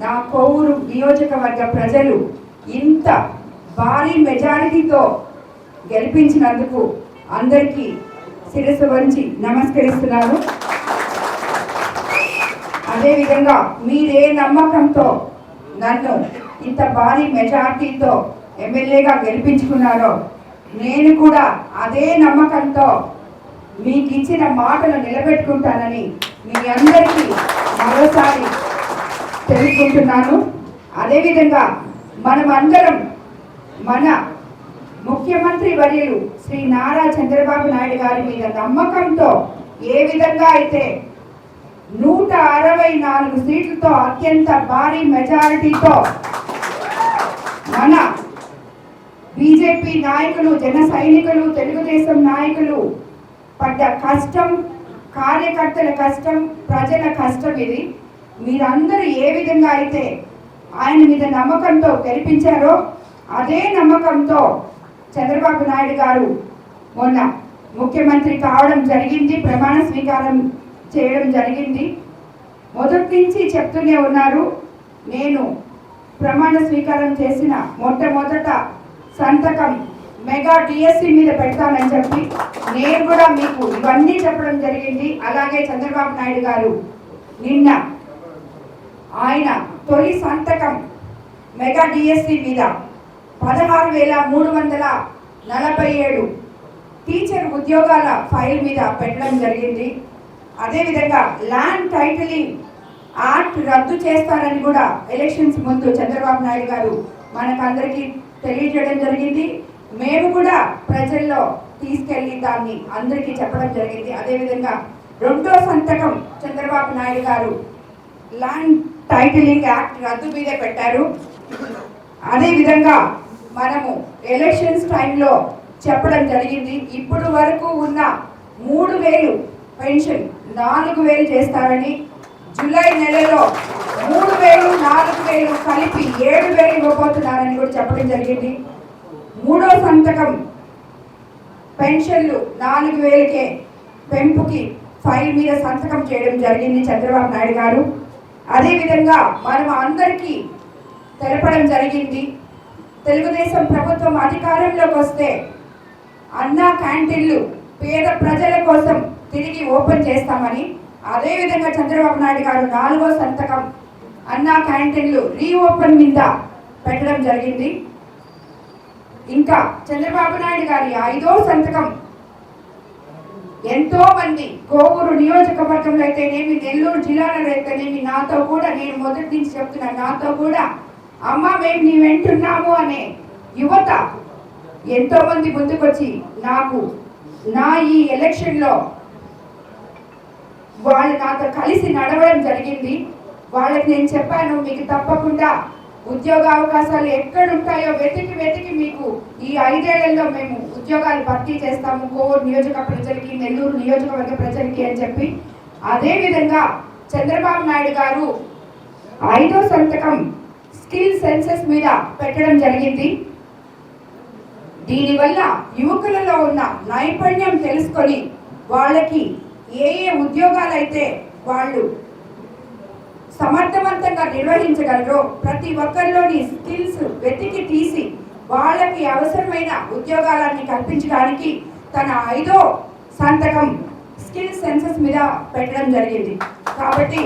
నా కోవూరు నియోజకవర్గ ప్రజలు ఇంత భారీ మెజారిటీతో గెలిపించినందుకు అందరికీ శిరస్సు వంచి నమస్కరిస్తున్నాను. అదేవిధంగా మీరే నమ్మకంతో నన్ను ఇంత భారీ మెజారిటీతో ఎమ్మెల్యేగా గెలిపించుకున్నారో నేను కూడా అదే నమ్మకంతో మీకు ఇచ్చిన మాటలు నిలబెట్టుకుంటానని మీ అందరికీ మరోసారి తెలుసుకుంటున్నాను. అదేవిధంగా మనమందరం మన ముఖ్యమంత్రి వర్యులు శ్రీ నారా చంద్రబాబు నాయుడు గారి మీద నమ్మకంతో ఏ విధంగా అయితే నూట అరవై నాలుగు సీట్లతో అత్యంత భారీ మెజారిటీతో మన బీజేపీ నాయకులు జన సైనికులు తెలుగుదేశం నాయకులు పడ్డ కష్టం కార్యకర్తల కష్టం ప్రజల కష్టం ఇది. మీరందరూ ఏ విధంగా అయితే ఆయన మీద నమ్మకంతో గెలిపించారో అదే నమ్మకంతో చంద్రబాబు నాయుడు గారు మొన్న ముఖ్యమంత్రి కావడం జరిగింది ప్రమాణ స్వీకారం చేయడం జరిగింది. మొదటి నుంచి చెప్తూనే ఉన్నారు నేను ప్రమాణ స్వీకారం చేసిన మొట్టమొదట సంతకం మెగా డిఎస్సి మీద పెడతానని చెప్పి నేను కూడా మీకు ఇవన్నీ చెప్పడం జరిగింది. అలాగే చంద్రబాబు నాయుడు గారు నిన్న ఆయన తొలి సంతకం మెగా డిఎస్సి మీద పదహారు వేల మూడు వందల నలభై ఏడు టీచర్ ఉద్యోగాల ఫైల్ మీద పెట్టడం జరిగింది. అదేవిధంగా ల్యాండ్ టైటిలింగ్ యాక్ట్ రద్దు చేస్తారని కూడా ఎలక్షన్స్ ముందు చంద్రబాబు నాయుడు గారు మనకందరికీ తెలియజేయడం జరిగింది. మేము కూడా ప్రజల్లో తీసుకెళ్ళి దాన్ని అందరికీ చెప్పడం జరిగింది. అదేవిధంగా రెండో సంతకం చంద్రబాబు నాయుడు గారు ల్యాండ్ టైటిలింగ్ యాక్ట్ రద్దు మీదే పెట్టారు. అదేవిధంగా మనము ఎలక్షన్స్ టైంలో చెప్పడం జరిగింది. ఇప్పుడు వరకు ఉన్న మూడు వేలు పెన్షన్ నాలుగు వేలు చేస్తారని జూలై నెలలో మూడు వేలు నాలుగు వేలు కలిపి ఏడు వేలు ఇవ్వబోతున్నారని కూడా చెప్పడం జరిగింది. మూడో సంతకం పెన్షన్లు నాలుగు వేలకే పెంపుకి ఫైల్ మీద సంతకం చేయడం జరిగింది చంద్రబాబు నాయుడు గారు. అదేవిధంగా మనం అందరికీ తెలపడం జరిగింది. తెలుగుదేశం ప్రభుత్వం అధికారంలోకి వస్తే అన్నా క్యాంటీన్లు పేద ప్రజల కోసం తిరిగి ఓపెన్ చేస్తామని అదేవిధంగా చంద్రబాబు నాయుడు గారు నాలుగో సంతకం అన్నా క్యాంటీన్లు రీఓపెన్ మీద పెట్టడం జరిగింది. ఇంకా చంద్రబాబు నాయుడు గారి ఐదో సంతకం ఎంతో మంది కోవూరు నియోజకవర్గంలో అయితేనేమి నెల్లూరు జిల్లాలో అయితేనేమి నాతో కూడా నేను మొదటి నుంచి చెప్తున్నా నాతో కూడా అమ్మ మేము నీ వెంటున్నాము అనే యువత ఎంతో మంది ముందుకొచ్చి నాకు నా ఈ ఎలక్షన్లో వాళ్ళు నాతో కలిసి నడవడం జరిగింది. వాళ్ళకి నేను చెప్పాను మీకు తప్పకుండా ఉద్యోగ అవకాశాలు ఎక్కడ ఉంటాయో వెతికి వెతికి మీకు ఈ ఐదేళ్ళలో మేము ఉద్యోగాలు భర్తీ చేస్తాము. కోవూరు నియోజక ప్రజలకి నెల్లూరు నియోజకవర్గ ప్రజలకి అని చెప్పి. అదేవిధంగా చంద్రబాబు నాయుడు గారు ఐదో సంతకం స్కిల్ సెన్సెస్ మీద పెట్టడం జరిగింది. దీనివల్ల యువకులలో ఉన్న నైపుణ్యం తెలుసుకొని వాళ్ళకి ఏ ఏ ఉద్యోగాలు అయితే వాళ్ళు సమర్థవంతంగా నిర్వహించగలరో. ప్రతి ఒక్కరిలోని స్కిల్స్ వెతికి తీసి వాళ్ళకి అవసరమైన ఉద్యోగాలన్నీ కల్పించడానికి తన ఐదో సంతకం స్కిల్ సెన్సెస్ మీద పెట్టడం జరిగింది. కాబట్టి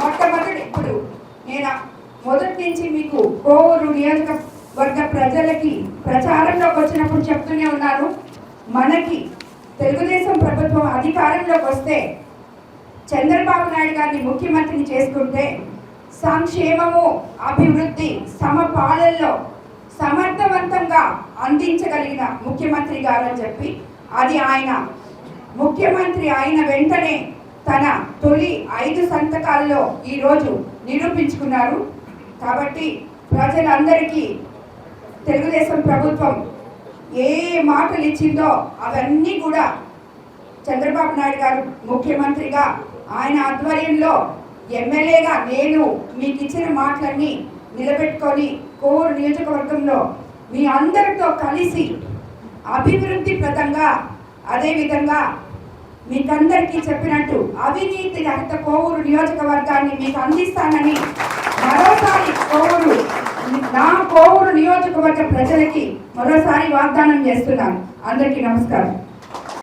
మొట్టమొదటి ఇప్పుడు నేను మొదటి నుంచి మీకు కోవూరు నియోజకవర్గ ప్రజలకి ప్రచారంలోకి వచ్చినప్పుడు చెప్తూనే ఉన్నాను. మనకి తెలుగుదేశం ప్రభుత్వం అధికారంలోకి వస్తే చంద్రబాబు నాయుడు గారిని ముఖ్యమంత్రిని చేసుకుంటే సంక్షేమము అభివృద్ధి సమపాలనలో సమర్థవంతంగా అందించగలిగిన ముఖ్యమంత్రి గారు అని చెప్పి అది ఆయన. ముఖ్యమంత్రి అయిన వెంటనే తన తొలి ఐదు సంతకాల్లో ఈరోజు నిరూపించుకున్నారు. కాబట్టి ప్రజలందరికీ తెలుగుదేశం ప్రభుత్వం ఏ ఏ మాటలు ఇచ్చిందో అవన్నీ కూడా చంద్రబాబు నాయుడు గారు ముఖ్యమంత్రిగా ఆయన ఆధ్వర్యంలో ఎమ్మెల్యేగా నేను మీకు ఇచ్చిన మాటలన్నీ నిలబెట్టుకొని కోవూరు నియోజకవర్గంలో మీ అందరితో కలిసి అభివృద్ధి ప్రదంగా అదేవిధంగా మీకందరికీ చెప్పినట్టు అవినీతి రహిత కోవూరు నియోజకవర్గాన్ని మీకు అందిస్తానని మరోసారి కోవూరు నా కోవూరు నియోజకవర్గ ప్రజలకి మరోసారి వాగ్దానం చేస్తున్నాను. అందరికీ నమస్కారం.